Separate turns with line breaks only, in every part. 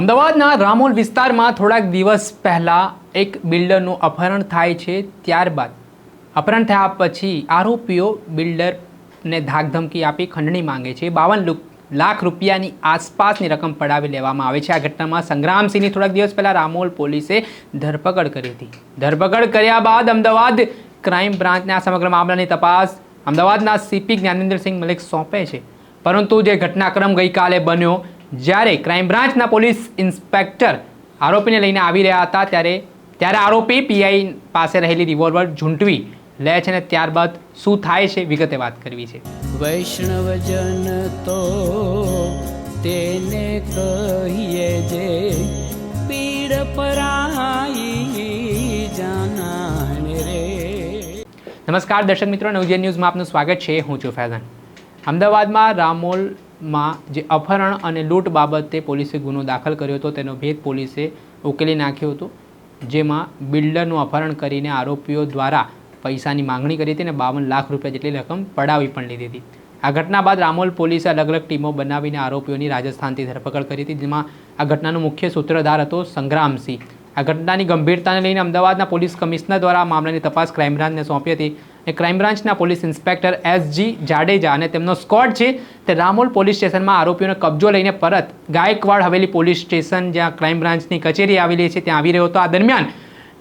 અમદાવાદના રામોલ વિસ્તારમાં થોડાક દિવસ પહેલાં એક બિલ્ડરનું અપહરણ થાય છે, ત્યારબાદ અપહરણ થયા પછી આરોપીઓ બિલ્ડરને ધાકધમકી આપી ખંડણી માંગે છે. બાવન લાખ રૂપિયાની આસપાસની રકમ પડાવી લેવામાં આવે છે. આ ઘટનામાં સંગ્રામસિંહની થોડાક દિવસ પહેલાં રામોલ પોલીસે ધરપકડ કરી હતી. ધરપકડ કર્યા બાદ અમદાવાદ ક્રાઇમ બ્રાન્ચને આ સમગ્ર મામલાની તપાસ અમદાવાદના સીપી જ્ઞાનેન્દ્રસિંહ મલિક સોંપે છે. પરંતુ જે ઘટનાક્રમ ગઈકાલે બન્યો જ્યારે ક્રાઇમ બ્રાન્ચના પોલીસ ઇન્સ્પેક્ટર આરોપીને લઈને આવી રહ્યા હતા ત્યારે ત્યારે આરોપી પીઆઈ પાસે રહેલી રિવોલ્વર ઝૂંટવી લે છે અને ત્યારબાદ શું થાય છે વિગતે વાત કરવી છે.
વૈષ્ણવજન તો તેને કહીએ જે પીડ પરાઈ જાનાને રે.
નમસ્કાર દર્શક મિત્રો નવજીવન ન્યૂઝમાં આપનું સ્વાગત છે. હું છું ફૈઝાન. અમદાવાદમાં રામોલમાં જે અપહરણ અને લૂંટ બાબતે પોલીસે ગુનો દાખલ કર્યો હતો, તેનો ભેદ પોલીસે ઉકેલી નાખ્યો હતો, જેમાં બિલ્ડરનું અપહરણ કરીને આરોપીઓ દ્વારા પૈસાની માંગણી કરી હતી અને બાવન લાખ રૂપિયા જેટલી રકમ પડાવી પણ લીધી હતી. આ ઘટના બાદ રામોલ પોલીસે અલગ અલગ ટીમો બનાવીને આરોપીઓની રાજસ્થાનથી ધરપકડ કરી હતી, જેમાં આ ઘટનાનો મુખ્ય સૂત્રધાર હતો સંગ્રામસિંહ આ ઘટનાની ગંભીરતાને લઈને અમદાવાદના પોલીસ કમિશનર દ્વારા આ મામલાની તપાસ ક્રાઇમ બ્રાન્ચને સોંપી હતી. અને ક્રાઇમ બ્રાન્ચના પોલીસ ઇન્સ્પેક્ટર એસજી જાડેજા અને તેમનો સ્કોડ છે તે રામોલ પોલીસ સ્ટેશનમાં આરોપીઓનો કબજો લઈને પરત ગાયકવાડ હવેલી પોલીસ સ્ટેશન જ્યાં ક્રાઇમ બ્રાન્ચની કચેરી આવેલી છે, ત્યાં આવી રહ્યો હતો. આ દરમિયાન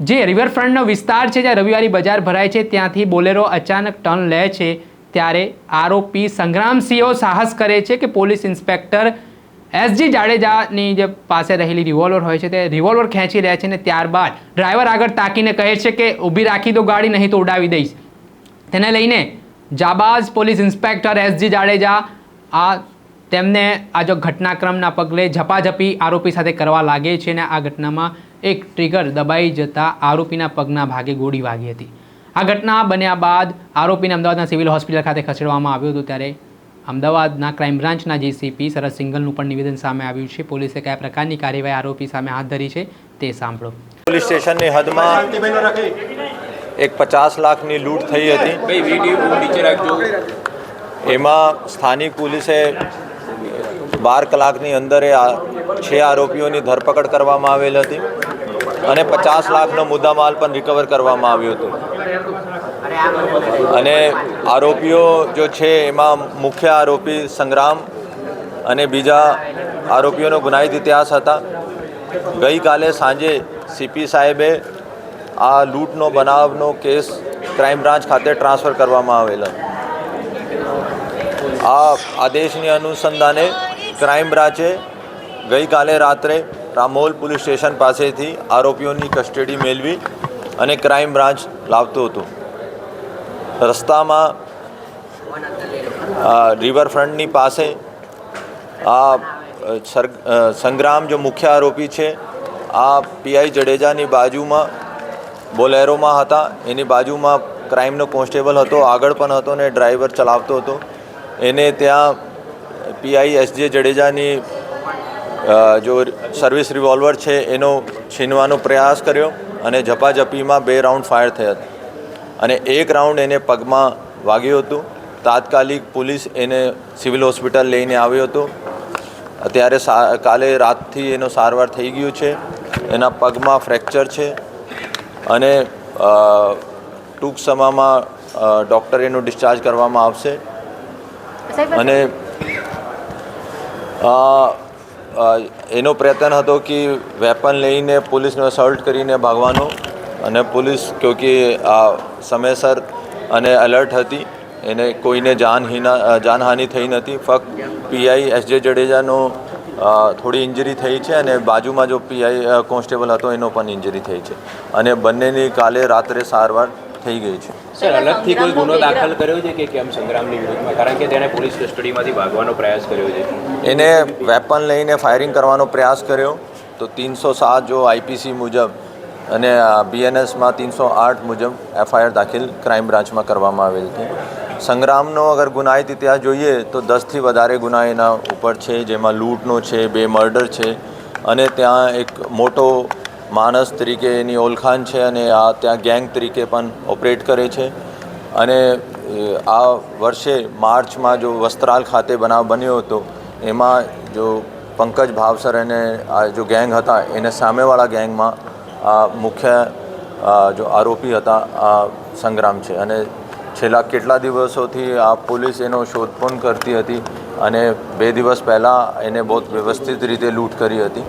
જે રિવરફ્રન્ટનો વિસ્તાર છે, જ્યાં રવિવારી બજાર ભરાય છે, ત્યાંથી બોલેરો અચાનક ટર્ન લે છે, ત્યારે આરોપી સંગ્રામસિંહો સાહસ કરે છે કે પોલીસ ઇન્સ્પેક્ટર એસજી જાડેજાની જે પાસે રહેલી રિવોલ્વર હોય છે, તે રિવોલ્વર ખેંચી રહ્યા છે ને ત્યારબાદ ડ્રાઈવર આગળ તાકીને કહે છે કે, ઊભી રાખી દો ગાડી, નહીં તો ઉડાવી દઈશ. તેને લઈને જાબાઝ police inspector S G Jadeja આ તેમને આ જો ઘટનાક્રમના પગલે ઝપાઝપી આરોપી સાથે કરવા લાગે છે અને આ ઘટનામાં એક ટ્રિગર દબાઈ જતા આરોપીના પગના ભાગે ગોળી વાગી હતી. આ ઘટના બન્યા બાદ આરોપીને અમદાવાદના સિવિલ હોસ્પિટલ ખાતે ખસેડવામાં આવ્યું હતું ત્યારે અમદાવાદના ક્રાઇમ બ્રાન્ચના જીસીપી સરસ સિંગલનું પણ નિવેદન સામે આવ્યું છે. પોલીસે કયા પ્રકારની કાર્યવાહી આરોપી સામે હાથ ધરી છે તે સાંભળો.
પોલીસ સ્ટેશનની હદમાં એક પચાસ લાખની લૂંટ થઈ હતી. એમાં સ્થાનિક પોલીસે બાર કલાકની અંદર એ છ આરોપીઓની ધરપકડ કરવામાં આવેલ હતી અને પચાસ લાખનો મુદ્દામાલ પણ રિકવર કરવામાં આવ્યો હતો. અને આરોપીઓ જો છે એમાં મુખ્ય આરોપી સંગ્રામ અને બીજા આરોપીઓનો ગુનાહિત ઇતિહાસ હતા. ગઈકાલે સાંજે સીપી સાહેબે આ લૂંટનો, બનાવનો કેસ ક્રાઇમ બ્રાન્ચ ખાતે ટ્રાન્સફર કરવામાં આવેલો. આ આદેશની અનુસંધાને ક્રાઇમ બ્રાન્ચે ગઈકાલે રાત્રે રામોલ પોલીસ સ્ટેશન પાસેથી આરોપીઓની કસ્ટડી મેળવી અને ક્રાઇમ બ્રાન્ચ લાવતો હતો. રસ્તામાં રિવરફ્રન્ટની પાસે આ સંગ્રામ, જો મુખ્ય આરોપી છે, આ પીઆઈ જડેજાની બાજુમાં બોલેરોમાં હતા. એની બાજુમાં ક્રાઇમનો કોન્સ્ટેબલ હતો, આગળ પણ હતો ને ડ્રાઈવર ચલાવતો હતો. એને ત્યાં પીઆઈ એસજે જડેજાની જો સર્વિસ રિવોલ્વર છે એનો છીનવાનો પ્રયાસ કર્યો અને ઝપાઝપીમાં બે રાઉન્ડ ફાયર થયા અને એક રાઉન્ડ એને પગમાં વાગ્યું હતું. તાત્કાલિક પોલીસ એને સિવિલ હોસ્પિટલ લઈને આવ્યો હતો. અત્યારે કાલે રાતથી એનો સારવાર થઈ ગયું છે. એના પગમાં ફ્રેક્ચર છે. અને ટૂંક સમયમાં ડૉક્ટર એનું ડિસ્ચાર્જ કરવામાં આવશે. અને એનો પ્રયત્ન હતો કે વેપન લઈને પોલીસને અસોલ્ટ કરીને ભાગવાનો અને પોલીસ ક્યોંકિ આ સમયસર અને એલર્ટ હતી. એને કોઈને જાનહીના જાનહાનિ થઈ નથી. ફક્ત પીઆઈ એસ જે જડેજાનો થોડી ઇન્જરી થઈ છે અને બાજુમાં જો પીઆઈ કોન્સ્ટેબલ હતો એનો પણ ઇન્જરી થઈ છે. અને બંનેની કાલે રાત્રે સારવાર થઈ ગઈ છે.
સર અલગથી કોઈ ગુનો દાખલ કર્યો છે કે કેમ સંગ્રામની વિરુદ્ધમાં? કારણ કે તેણે પોલીસ કસ્ટડીમાંથી ભાગવાનો પ્રયાસ કર્યો છે.
એને વેપન લઈને ફાયરિંગ કરવાનો પ્રયાસ કર્યો. તો તીનસો સાત જો આઈપીસી મુજબ અને બીએનએસમાં તીનસો આઠ મુજબ એફઆઈઆર દાખલ ક્રાઇમ બ્રાન્ચમાં કરવામાં આવેલ હતી. સંગ્રામનો અગર ગુનાહિત ઇતિહાસ જોઈએ તો દસથી વધારે ગુના એના ઉપર છે, જેમાં લૂંટનો છે, બે મર્ડર છે અને ત્યાં એક મોટો માણસ તરીકે એની ઓળખાણ છે અને આ ત્યાં ગેંગ તરીકે પણ ઓપરેટ કરે છે અને આ વર્ષે માર્ચમાં જો વસ્ત્રાલ ખાતે બનાવ બન્યો હતો, એમાં જો પંકજ ભાવસર અને આ જો ગેંગ હતા, એને સામેવાળા ગેંગમાં આ મુખ્ય જો આરોપી હતા આ સંગ્રામ છે અને છેલ્લા કેટલા દિવસોથી આ પોલીસ એનો શોધખોળ કરતી હતી અને બે દિવસ પહેલાં એને બહુ વ્યવસ્થિત રીતે લૂંટ કરી હતી.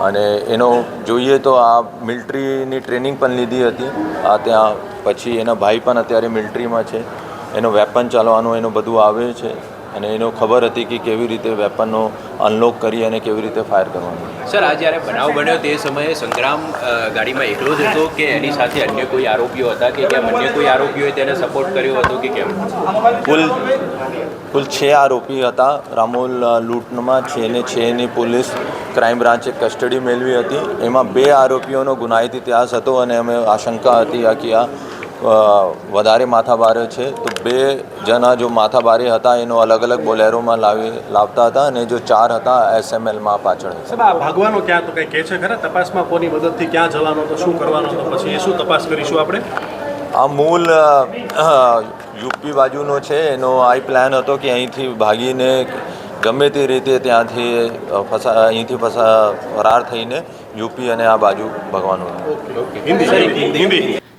અને એનો જોઈએ તો આ મિલિટરીની ટ્રેનિંગ પણ લીધી હતી. આ ત્યાં પછી એના ભાઈ પણ અત્યારે મિલિટરીમાં છે. એનો વેપન ચાલવાનું એનું બધું આવે છે. અને એનો ખબર હતી કે કેવી રીતે વેપનનો અનલોક કરી અને કેવી રીતે ફાયર કરવાનું.
સર આ જ્યારે બનાવ બન્યો તે સમયે સંગ્રામ ગાડીમાં એકલો જ હતો કે એની સાથે અન્ય કોઈ આરોપીઓ હતા કે કેમ? અન્ય કોઈ આરોપીઓએ તેને સપોર્ટ કર્યો હતો કે કેમ?
કુલ કુલ છ આરોપી હતા. રામોલ લૂંટમાં છે ને છની પોલીસ ક્રાઇમ બ્રાન્ચે કસ્ટડી મેળવી હતી. એમાં બે આરોપીઓનો ગુનાહિત ઇતિહાસ હતો અને અમે આશંકા હતી આ કે આ વધારે માથાભારે છે. તો બે જણા જો માથાભારે હતા એનો અલગ અલગ બોલેરોમાં લાવી લાવતા હતા અને જો ચાર હતા એસએમએલમાં પાછળ.
ભાગવાનો ક્યાં તો કંઈ કહે છે ખરા? તપાસમાં કોની મદદથી ક્યાં જવાનો તો શું કરવાનો તો પછી એ શું તપાસ કરીશું આપણે?
આ મૂળ યુપી બાજુનો છે. એનો આઈ પ્લાન હતો કે અહીંથી ભાગીને ગમે તે રીતે ત્યાંથી ફસા અહીંથી ફસા ફરાર થઈને યુપી અને આ બાજુ ભગવાનું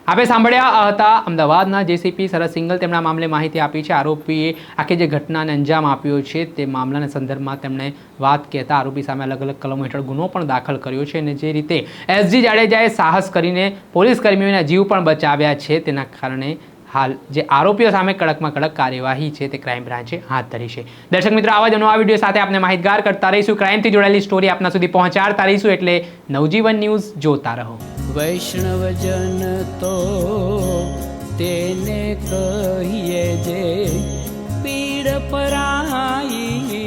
આપણે સાંભળ્યા હતા અમદાવાદના જેસીપી શરદ સિંગલ. તેમના મામલે માહિતી આપી છે. આરોપીએ આખી જે ઘટનાને અંજામ આપ્યો છે તે મામલાના સંદર્ભમાં તેમણે વાત કહેતા આરોપી સામે અલગ અલગ કલમો હેઠળ ગુનો પણ દાખલ કર્યો છે અને જે રીતે એસજી જાડેજાએ સાહસ કરીને પોલીસ કર્મીઓના જીવ પણ બચાવ્યા છે તેના કારણે હાલ જે આરોપીઓ સામે કડકમાં કડક કાર્યવાહી છે તે ક્રાઇમ બ્રાન્ચે હાથ ધરી છે. દર્શક મિત્રો, આવા જ નવા વીડિયો સાથે આપણે માહિતગાર કરતા રહીશું. ક્રાઇમથી જોડાયેલી સ્ટોરી આપના સુધી પહોંચાડતા રહીશું એટલે નવજીવન ન્યૂઝ જોતા રહો.
વૈષ્ણવજન તો તેને કહીએ જે પીડ પરાઈ